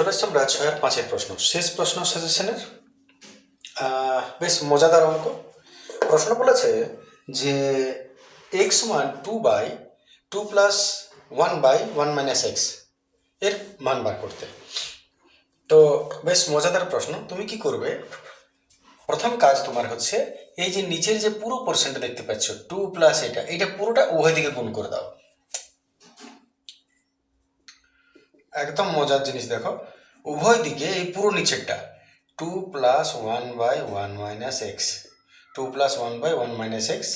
চলে এসছি আমরা ছয় আর পাঁচের প্রশ্ন। শেষ প্রশ্ন সাজেশনের বেশ মজাদার অঙ্ক। প্রশ্ন বলেছে যে এক্স সমান two by two plus one by one minus এক্সের মান বার করতে। তো বেশ মজাদার প্রশ্ন। তুমি কি করবে? প্রথম কাজ তোমার হচ্ছে এই যে নিচের যে পুরো পোর্শনটা দেখতে পাচ্ছ টু প্লাস এটা এটা পুরোটা উভয় দিকে গুণ করে দাও। একদম মজার জিনিস দেখো। উভয় দিকে এই পুরো নিচেরটা। Two plus one by one minus X two plus one by one minus X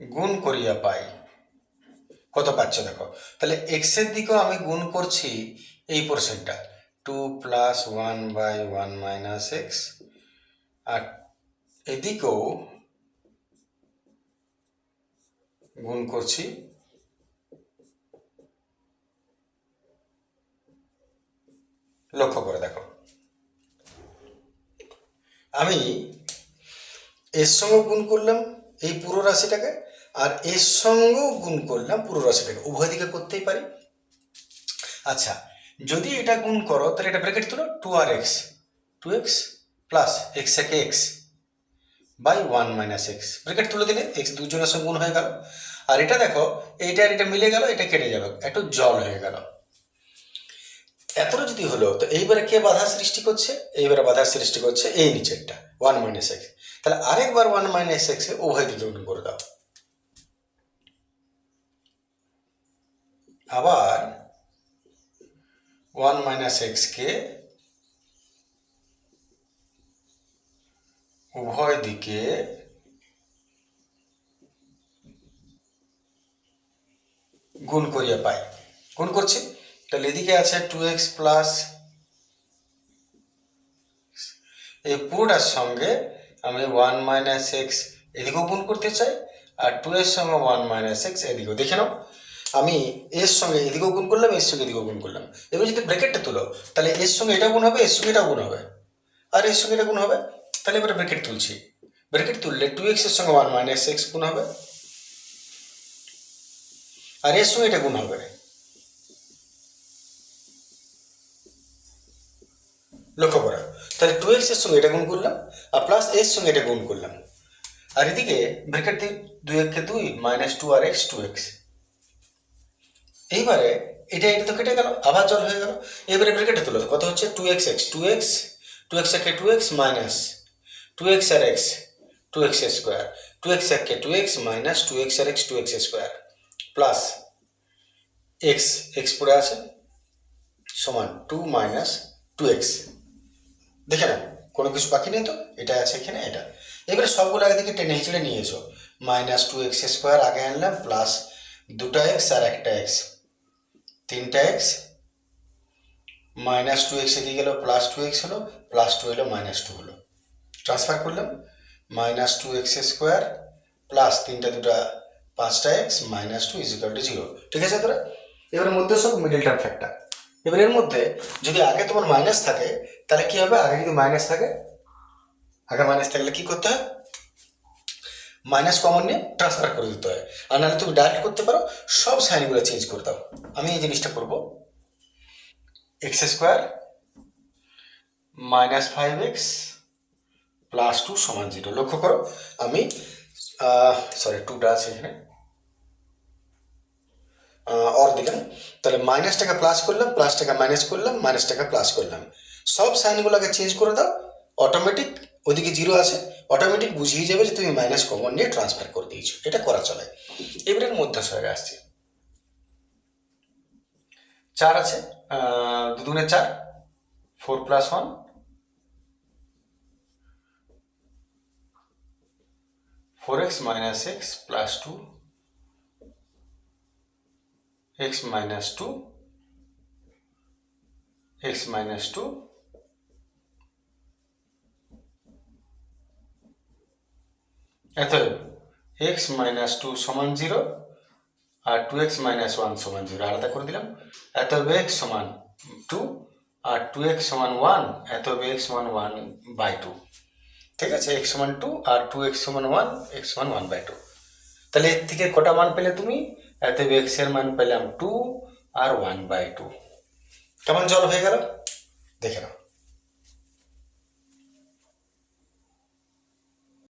গুণ করিয়া পাই। কত পাচ্ছ দেখো? তাহলে এক্সের দিকেও আমি গুণ করছি এই পোর্শনটা two plus one by one minus X আর এদিকেও গুণ করছি লক্ষ্য করে দেখো। আমি এর সঙ্গে গুণ করলাম এই পুরো রাশিটাকে, আর এর সঙ্গেও গুণ করলাম পুরো রাশিটাকে। উভয় দিকে করতেই পারি। আচ্ছা যদি এটা গুণ করো, তাহলে এটা ব্র্যাকেট তুলো টু আর X two X plus X একে X by one minus X bracket তুলে দিলে এক্স দুজনের সঙ্গে গুণ হয়ে গেল। আর এটা দেখো, এইটা আর এটা মিলে গেল, এটা কেটে যাবে, একটু জল হয়ে গেল। যদি হলো, তো এইবারে কে বাধা সৃষ্টি করছে? এইবারে বাধা সৃষ্টি করছে এই নিচেরটা ওয়ান মাইনাস এক্স তাহলে আরেকবার ওয়ান মাইনাস এক্সে উভয় দিকে গুণ করে দাও। আবার ওয়ান মাইনাস এক্সকে উভয় দিকে গুণ করিয়া পাই। গুণ করছি? তাহলে এদিকে আছে টু এক্স প্লাস এই পুরোটার সঙ্গে আমি ওয়ান মাইনাস এক্স এদিকেও গুণ করতে চাই, আর টু এর সঙ্গে ওয়ান মাইনাস এক্স এদিকেও। দেখে নাও, আমি এর সঙ্গে এদিকেও গুণ করলাম, এর সঙ্গে এদিকেও গুণ করলাম। এবার যদি ব্র্যাকেটটা তুলো, তাহলে এর সঙ্গে এটা গুণ হবে, এর সঙ্গে এটাও গুণ হবে। আর এর সঙ্গে এটা গুণ হবে, তাহলে এবারে ব্র্যাকেট তুলছি। ব্র্যাকেট তুললে টু এক্সের সঙ্গে ওয়ান মাইনাস এক্স গুণ হবে, আর এর সঙ্গে এটা গুণ হবে। লক্ষ্য করা। তাহলে টু এক্সের সঙ্গে এটা গুণ করলাম, আর প্লাস এর সঙ্গে এটা গুণ করলাম। আর এদিকে ব্রেকেট দিয়ে দুই একে দুই মাইনাস টু আর এক্স টু এক্স এইবারে এটা এটা তো কেটে গেল, আবার জল হয়ে গেল। এবারে ব্র্যাকেটে তুলো কত হচ্ছে? Two X X two X two X একে two X minus two X আর X two X square two X একে two X minus two X আর X two X square plus X X পড়ে আছে, সমান টু মাইনাস টু এক্স দেখে না কোনো কিছু বাকি নেই তো, এটা আছে এখানে, এটা। এবারে সবগুলো আগে থেকে টেনে হিচড়ে নিয়ে এসো। মাইনাস টু এক্স স্কোয়ার আগে আনলাম প্লাস দুটা এক্স আর একটা এক্স তিনটা এক্স মাইনাস টু এক্স এদিকে গেলো প্লাস টু এক্স হলো প্লাস টু হলো মাইনাস টু হলো। ট্রান্সফার করলাম minus two x square plus তিনটা দুটা, পাঁচটা x minus two is equal to zero ঠিক আছে তোরা? এবার মধ্যে সব মিডিল টার্ম ফ্যাক্টর এবার এর মধ্যে যদি আগে তোমার মাইনাস থাকে, তাহলে কি হবে? আগে যদি মাইনাস থাকে, আগে মাইনাস থাকলে কি করতে হয়? মাইনাস কমন নিয়ে ট্রান্সফার করে দিতে হয়। আর নাহলে তুমি ডাইরেক্ট করতে পারো, সব সাইনগুলো চেঞ্জ করে দাও। আমি এই জিনিসটা করব। X square minus five x plus two সমান জিরো লক্ষ্য করো, আমি সরি টুটা আছে এখানে। অর দিলাম। তাহলে মাইনাস টাকা প্লাস করলাম প্লাস টাকা মাইনাস করলাম মাইনাস টাকা প্লাস করলাম। সব সাইনগুলোকে চেঞ্জ করে দাও অটোমেটিক ওদিকে জিরো আছে অটোমেটিক বুঝিয়ে যাবে যে তুমি মাইনাস কমন নিয়ে ট্রান্সফার করে দিয়েছ। এটা করা চলে। এবারের মধ্য সরে আসছে। চার আছে। দুদুনে চার। Four plus one four x minus x plus two x minus 2 x minus 2 অতএব x মাইনাস টু সমান জিরো আর টু এক্স মাইনাস ওয়ান সমান জিরো আলাদা করে দিলাম। অতএব x সমান টু আর টু এক্স সমান ওয়ান অতএব x সমান ওয়ান বাই টু ঠিক আছে? x সমান টু আর টু এক্স সমান ওয়ান এক্স সমান ওয়ান বাই টু তাহলে এর থেকে কটা মান পেলে তুমি? অতএব এক্সের মান পেলাম টু আর ওয়ান বাই টু কেমন জল হয়ে গেল দেখে নাও